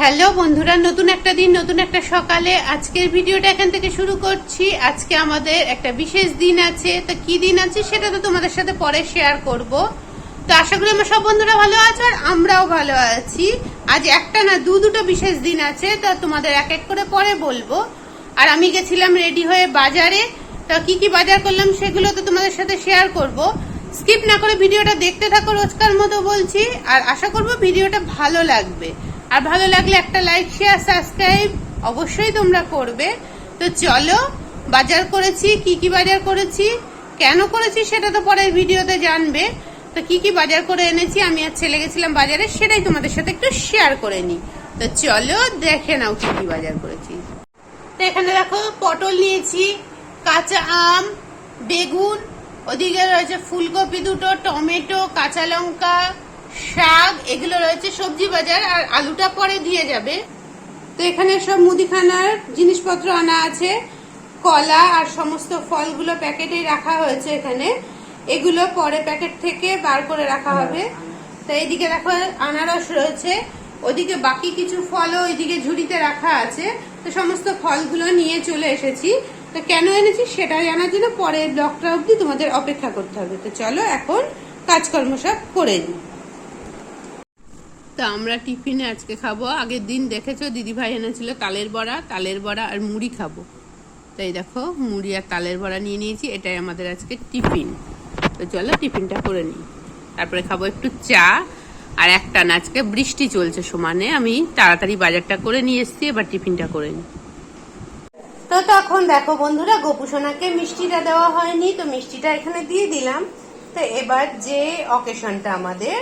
Hello বন্ধুরা, নতুন একটা দিন, নতুন একটা সকালে আজকের ভিডিওটা এখান থেকে শুরু করছি। আজকে আমাদের একটা বিশেষ দিন আছে। তো কি দিন আছে সেটা তো তোমাদের সাথে পরে শেয়ার করব। তো আশা করি আমার সব বন্ধুরা ভালো আছে আর আমরাও ভালো আছি। আজ একটা না, দু দুটো বিশেষ দিন আছে, তা তোমাদের এক এক করে পরে বলব। আর আমি গেছিলাম রেডি হয়ে বাজারে। তা কি কি বাজার করলাম সেগুলো তো তোমাদের সাথে শেয়ার করব। স্কিপ না করে ভিডিওটা দেখতে থাকো, রোজকার মতো বলছি। আর আশা করব ভিডিওটা ভালো লাগবে। আর ভালো লাগলে একটা লাইক শেয়ার সাবস্ক্রাইব অবশ্যই তোমরা করবে। তো চলো, বাজার করেছি, কি কি বাজার করেছি, কেন করেছি সেটা তো পরের ভিডিওতে জানবে। তো কি কি বাজার করে এনেছি, আমি আর ছেলে গেছিলাম বাজারে, সেটাই তোমাদের সাথে একটু শেয়ার করে নিই। তো চলো, দেখে নাও কি কি বাজার করেছি। তো এখানে দেখো, পটল নিয়েছি, কাঁচা আম, বেগুন, ওদিকে রয়েছে ফুলকপি দুটো, টমেটো, কাঁচা লঙ্কা শাক, এগুলো রয়েছে সবজি বাজার, আর আলুটা পরে দিয়ে যাবে। তো এখানে সব মুদিখানার জিনিসপত্র আনা আছে। কলা আর সমস্ত ফলগুলো প্যাকেটেই রাখা হয়েছে এখানে। এগুলো পরে প্যাকেট থেকে বার করে রাখা হবে। তো এইদিকে দেখো আনারস রয়েছে। ওদিকে বাকি কিছু ফলও ওইদিকে ঝুড়িতে রাখা আছে। তো সমস্ত ফলগুলো নিয়ে চলে এসেছি। তো কেন এনেছি সেটা জানার জন্য পরের ব্লকটা অবধি তোমাদের অপেক্ষা করতে হবে। তো চলো এখন কাজকর্ম সব করে নিই। তো আমরা টিফিনে আজকে খাব। আগের দিন দেখেছ দিদি ভাই এনেছিল তালের বড়া তালের বড়া আর মুড়ি খাব। তাই দেখো, মুড়ি আর তালের বড়া নিয়ে নিয়েছি, এটাই আমাদের আজকে টিফিন। তো চলো টিফিনটা করে নিই। তারপরে খাব একটু চা, আর একটা না, আজকে বৃষ্টি চলছে সমানে, আমি তাড়াতাড়ি বাজারটা করে নিয়ে এসেছি, এবার টিফিনটা করে নিই। তো তখন দেখো বন্ধুরা, গোপুসোনাকে মিষ্টিটা দেওয়া হয়নি, তো মিষ্টিটা এখানে দিয়ে দিলাম। তো এবার যে অকেশনটা আমাদের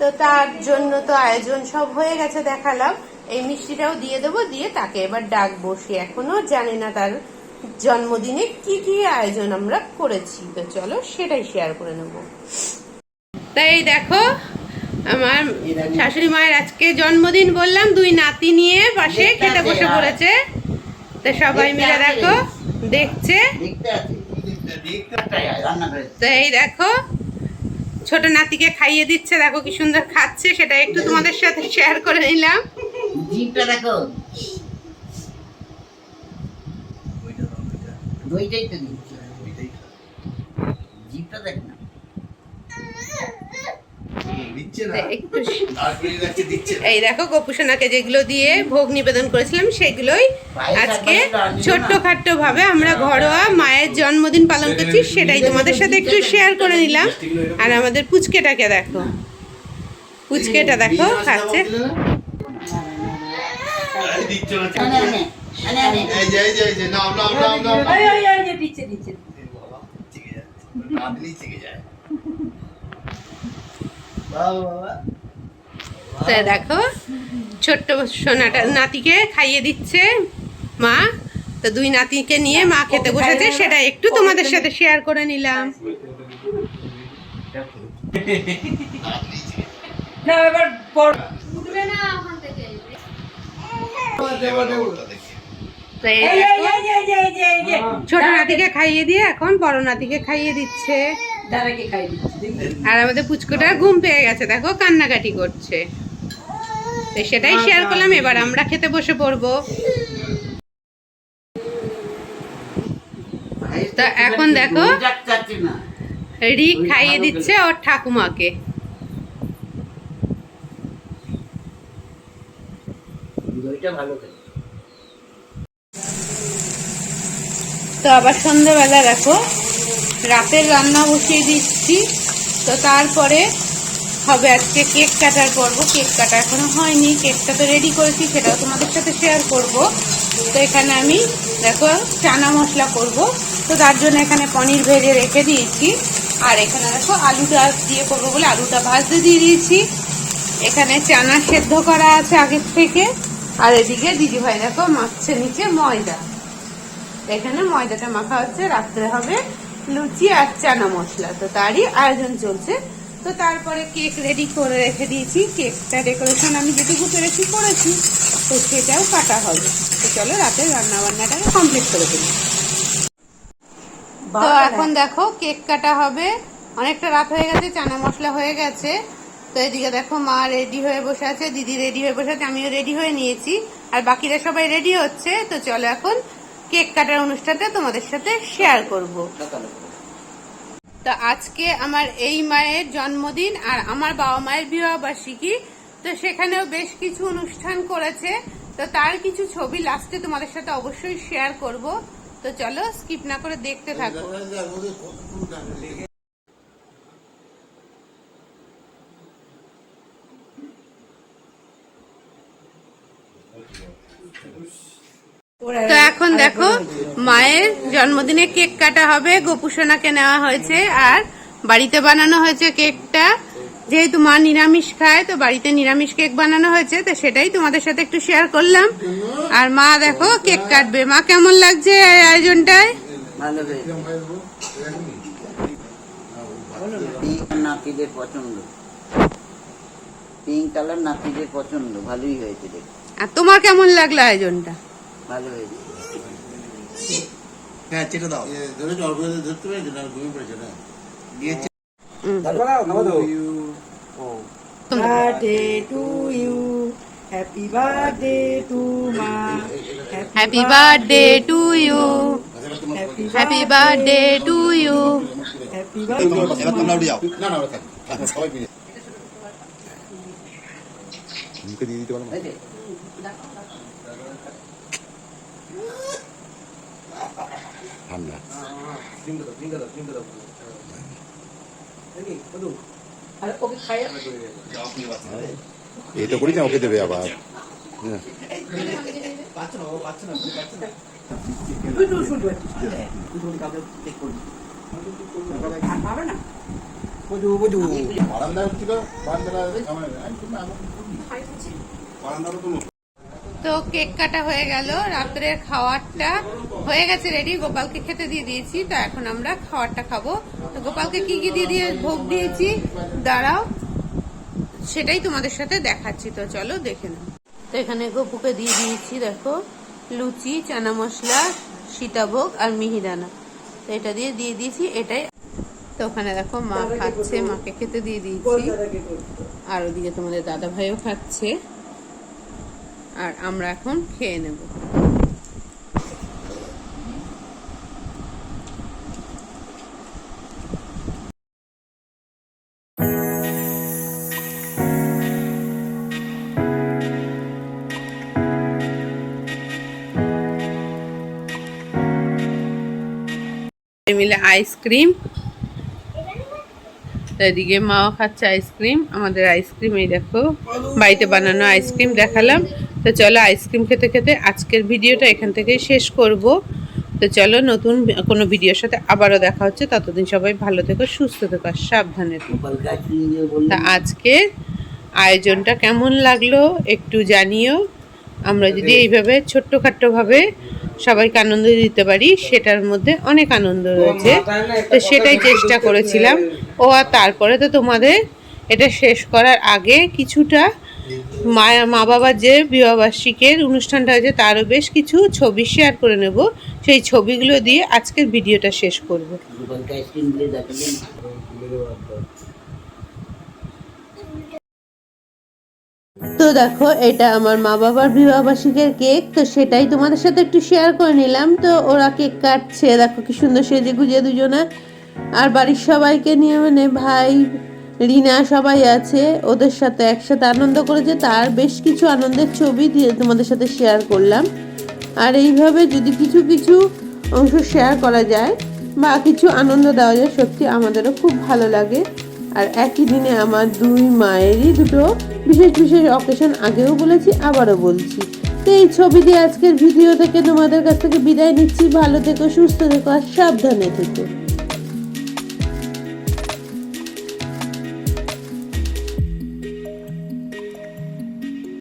তো তার জন্য তো আয়োজন সব হয়ে গেছে দেখালাম। এই মিষ্টিটাও দিয়ে দেবো দিয়ে তাকে এবার ডাক বসি এখনও জানি না তার জন্মদিনে কি কি আয়োজন আমরা করেছি। তো চলো সেটাই শেয়ার করে নেব। তাই দেখো আমার শাশুড়ি মায়ের আজকে জন্মদিন বললাম দুই নাতি নিয়ে পাশে খেতে বসে পড়েছে। তো সবাই মিলে দেখো দেখছে। তো এই দেখো ছোট নাতিকে খাইয়ে দিচ্ছে, দেখো কি সুন্দর খাচ্ছে, সেটা একটু তোমাদের সাথে শেয়ার করে নিলাম। জিভটা দেখো। দিচ্ছি দেখ না। একটু এই দেখো গোপুসোনাকে যেগুলো দিয়ে ভোগ নিবেদন করেছিলাম সেগুলোই আজকে ছোট্ট খাট্ট ভাবে আমরা ঘরোয়া মায়ের জন্মদিন পালন করছি সেটাই তোমাদের সাথে একটু শেয়ার করে নিলাম আর আমাদের পুচকেটাকে দেখো পুচকেটা দেখো খাচ্ছে এই দিচ্ছে না, আনে, আনে, আনে, আনে। এই যে, এই যে, এই যে, নাও, নাও, নাও, নাও, নাও। ওই, ওই, ওই যে দিচ্ছে, দিচ্ছে। এ বাবা, চিকে যাচ্ছে। না দিলেই চিকে যায়। তো দেখো ছোট্ট সোনাটা নাতিকে খাইয়ে দিচ্ছে মা। তো দুই নাতিকে নিয়ে মা খেতে বসেছে সেটা একটু তোমাদের সাথে শেয়ার করে নিলাম। না, এবার। ছোট নাতিকে খাইয়ে দিয়ে এখন বড় নাতিকে খাইয়ে দিচ্ছে। আর আমাদের পুচকুটার ঘুম পেয়ে গেছে দেখো কান্নাকাটি করছে তো সেটাই শেয়ার করলাম এবার আমরা খেতে বসে পড়ব তা এখন দেখো। রিক খাইয়ে দিচ্ছে ওর ঠাকুমাকে। তো আবার সন্ধ্যাবেলা দেখো রাতের রান্না বসিয়ে দিচ্ছি। তো তারপরে হবে আজকে কেক কাটার পর্ব। কেক কাটা এখনও হয়নি, কেকটা তো রেডি করেছি, সেটাও তোমাদের সাথে শেয়ার করব। তো এখানে আমি, দেখো, চানা মশলা করব। তো তার জন্য এখানে পনির ভেজে রেখে দিয়েছি। আর এখানে দেখো, আলুটা দিয়ে করব বলে আলুটা ভাজতে দিয়ে দিয়েছি। এখানে চানা সেদ্ধ করা আছে আগের থেকে। আর এদিকে দিদিভাই দেখো মাখছে নিচে ময়দা। এখানে ময়দাটা মাখা হচ্ছে রাত্রে হবে লুচি আর চানা মশলা। তো তারই আয়োজন চলছে। তো তারপরে কেক রেডি করে রেখে দিয়েছি। কেকটা ডেকোরেশন আমি যেটুকু পেরেছি করেছি তো সেটাও কাটা হবে। তো চলো রাতে রান্না বান্নাটাকে কমপ্লিট করে দিই তো এখন দেখো কেক কাটা হবে। অনেকটা রাত হয়ে গেছে চানা মশলা হয়ে গেছে। তো এদিকে দেখো মা রেডি হয়ে বসে আছে দিদি রেডি হয়ে বসে আছে আমিও রেডি হয়ে নিয়েছি। আর বাকিরা সবাই রেডি হচ্ছে। তো চলো এখন কেক কাটার অনুষ্ঠানটা তোমাদের সাথে শেয়ার করব তো আজকে আমার এই মায়ের জন্মদিন আর আমার বাবা মায়ের বিবাহ বার্ষিকী তো সেখানেও বেশ কিছু অনুষ্ঠান করেছে তো তার কিছু ছবি লাস্টে তোমাদের সাথে অবশ্যই শেয়ার করব তো চলো স্কিপ না করে দেখতে থাকো তো এখন দেখো মায়ের জন্মদিনে কেক কাটা হবে গোপুসোনাকে নেওয়া হয়েছে আর বাড়িতে বানানো হয়েছে কেকটা। যেহেতু মা নিরামিষ খায় তো বাড়িতে নিরামিষ কেক বানানো হয়েছে তো সেটাই তোমাদের সাথে একটু শেয়ার করলাম। আর মা দেখো কেক কাটবে। মা কেমন লাগছে আয়োজনটায়? ভালো হয়েছে। নাতিদের পছন্দ। পিঙ্ক কালার নাতিদের পছন্দ। ভালোই হয়েছে আর তোমার কেমন লাগল আয়োজনটা? ভালো হয়েছে। হ্যাঁ চেটে দাও ধরেছো অল্প ধরতে পেরেছ না ঘুমিয়ে পড়েছো না দিয়ে birthday to you. Happy birthday to ma. Happy birthday to you Happy happy birthday to you happy birthday. এবার তোমরা উঠে যাও না না ওরা থাক সবাই মিলে মুখে দিয়ে দিতে পারো? ঠান্ডা আর ওকে খাইয়ে এটা করি না ওকে দেবে আবার। হ্যাঁ। তো কেক কাটা হয়ে গেল রাত্রের খাওয়ারটা। হয়ে গেছে রেডি গোপালকে খেতে দিয়ে দিয়েছি, তো এখন আমরা খাওয়ারটা খাব। তো গোপালকে কি কি দিয়ে দিয়ে ভোগ দিয়েছি? দাঁড়াও, সেটাই তোমাদের সাথে দেখাচ্ছি, তো চলো দেখে নাও। তো এখানে গপুকে দিয়ে দিয়েছি, দেখো, লুচি, চানা মশলা, সীতাভোগ আর মিহিদানা তো এটা দিয়ে দিয়ে দিয়েছি, এটাই। তো ওখানে দেখো মা খাচ্ছে, মাকে খেতে দিয়ে দিয়েছি। আর ওদিকে তোমাদের দাদা ভাইও খাচ্ছে। আর আমরা এখন খেয়ে নেব। মিলে আইসক্রিম এদিকে মাও খাচ্ছে আইসক্রিম আমাদের আইসক্রিম এই দেখো বাড়িতে বানানো আইসক্রিম দেখালাম। তো চলো আইসক্রিম খেতে খেতে আজকের ভিডিওটা এখান থেকে শেষ করব। তো চলো নতুন কোনো ভিডিওর সাথে আবারও দেখা হচ্ছে। ততদিন সবাই ভালো থেকো সুস্থ থেকো আর সাবধানে আজকের আয়োজনটা কেমন লাগল একটু জানিও। আমরা যদি এইভাবে ছোট্টখাট্টোভাবে সবাইকে আনন্দ দিতে পারি সেটার মধ্যে অনেক আনন্দ রয়েছে। তো সেটাই চেষ্টা করেছিলাম। ও আর তারপরে তো তোমাদের এটা শেষ করার আগে কিছুটা মা মা বাবার যে বিবাহবার্ষিকের অনুষ্ঠানটা হয়েছে তারও বেশ কিছু ছবি শেয়ার করে নেব। সেই ছবিগুলো দিয়ে আজকের ভিডিওটা শেষ করব গোপালকে আইসক্রিম দিয়ে দেখালেন তো দেখো, এটা আমার মা বাবার বিবাহবার্ষিকের কেক, তো সেটাই তোমাদের সাথে একটু শেয়ার করে নিলাম। তো ওরা কেক কাটছে, দেখো কি সুন্দর সেজে গুজে দুজনে। আর বাড়ির সবাইকে নিয়ে মানে ভাই, রিনা সবাই আছে, ওদের সাথে একসাথে আনন্দ করেছে। তার বেশ কিছু আনন্দের ছবি দিয়ে তোমাদের সাথে শেয়ার করলাম। আর এইভাবে যদি কিছু কিছু অংশ শেয়ার করা যায় বা কিছু আনন্দ দেওয়া যায়, সত্যি আমাদেরও খুব ভালো লাগে। আর একই দিনে আমার দুই মায়েরই দুটো বিশেষ বিশেষ অকেশন আগেও বলেছি, আবারও বলছি। তো এই ছবি দিয়ে আজকের ভিডিও থেকে তোমাদের কাছ থেকে বিদায় নিচ্ছি। ভালো থেকো, সুস্থ থেকো, আর সাবধানে থেকো।